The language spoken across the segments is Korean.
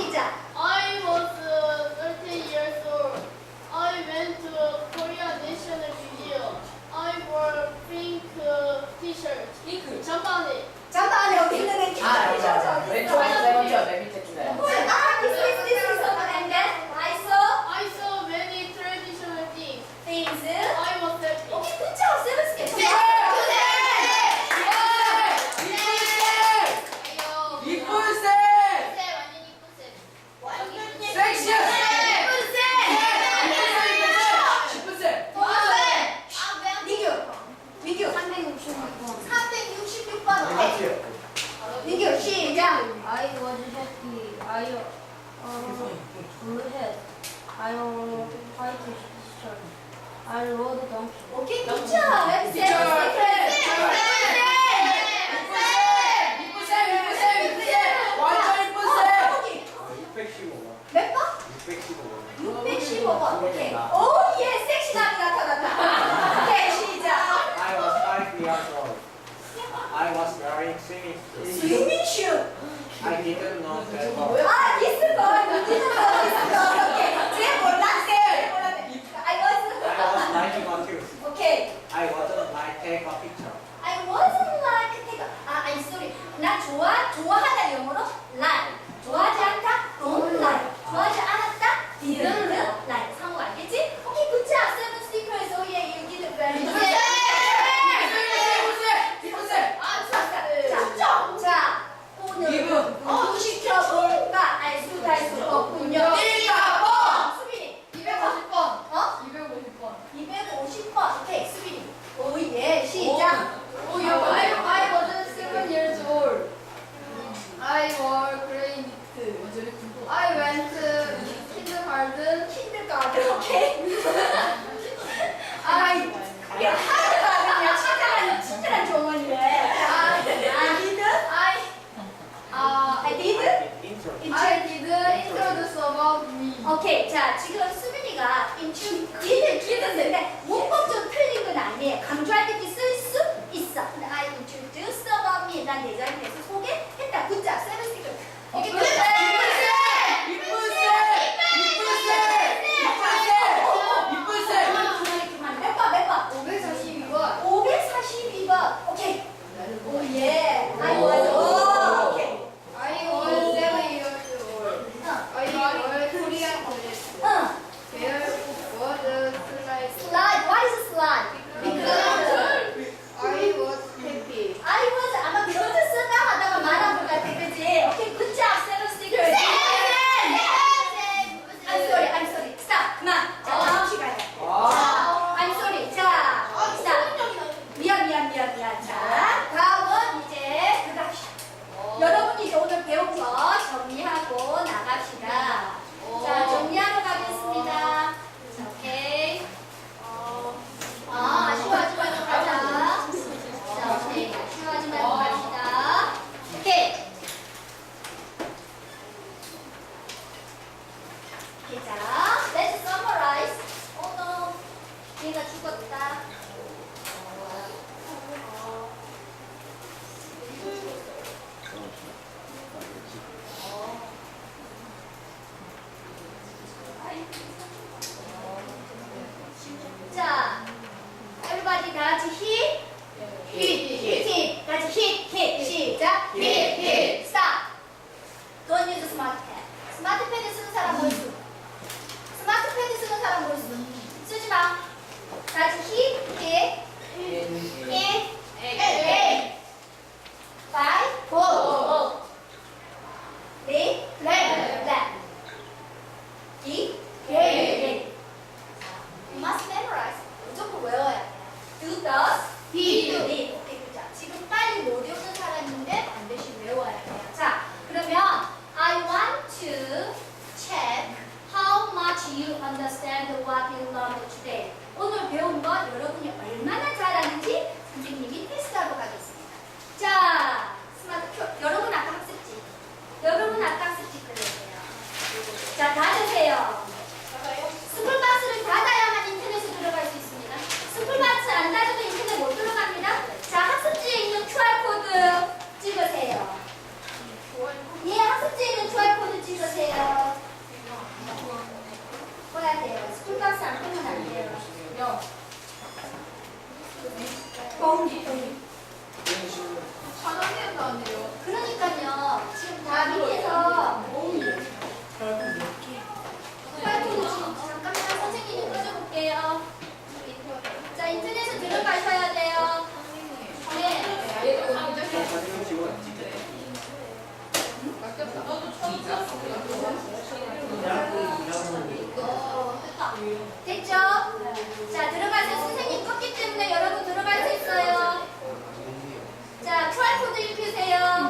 시작! I was happy. I uh, had. I was quite sure. I rode donkey. 오케이 피처 엑셀 피처 몇 번? 615번 오케이 오예 섹시남이 나타났다 오케이 시작 I was very swimming. Swimming shoe I didn't know that about. 아, 있을 거야. 있을 거야. 있을 거야. 오케이. 제 몰랐어요. 몰랐대. I I was was lying on you. okay. I wasn't like take a picture. I wasn't like take. 아, I'm sorry. 나 좋아 좋아하다 영어로 like. 좋아하지 않다 don't like. 좋아하지 않았다 didn't 나는 힘들 것 같아. 오케이. 아, 야. 있어요. 스쿨박스를 닫아야만 인터넷에 들어갈 수 있습니다. 스쿨박스 안 닫아도 인터넷 못 들어갑니다. 자, 학습지에 있는 QR코드 찍으세요. 예, 학습지에 있는 QR코드 찍으세요. 꺼야 돼요. 스쿨박스 안 끄면 안 돼요. 공기, 공기. 그러니까요. 지금 다 밑에서 됐죠? 자, 들어가세요. 선생님 껐기 때문에 여러분 들어갈 수 있어요. 자, QR코드 입히세요.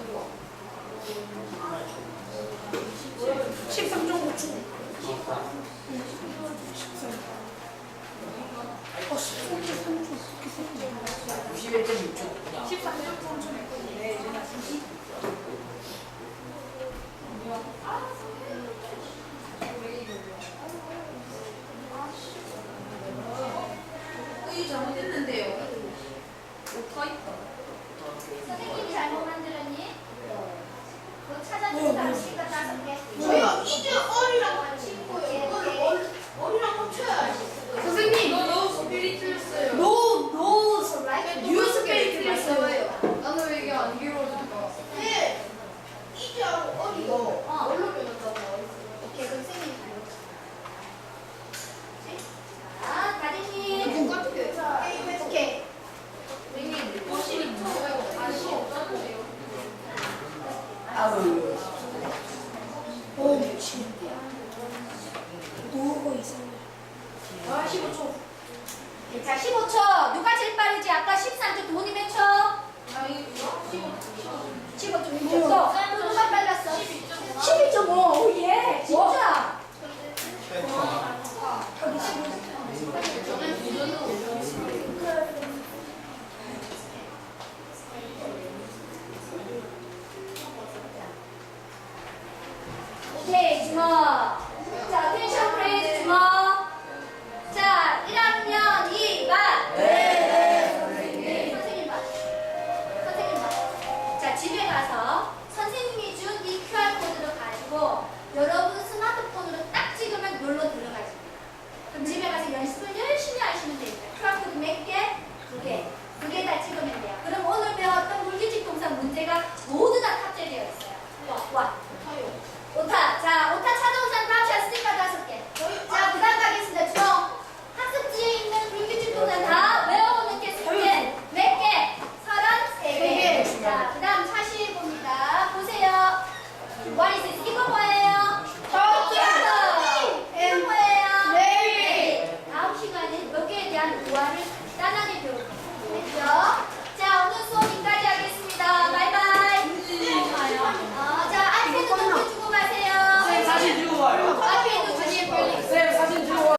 13.5초. 어, 13.3초. 91.6초. 13.6초. 外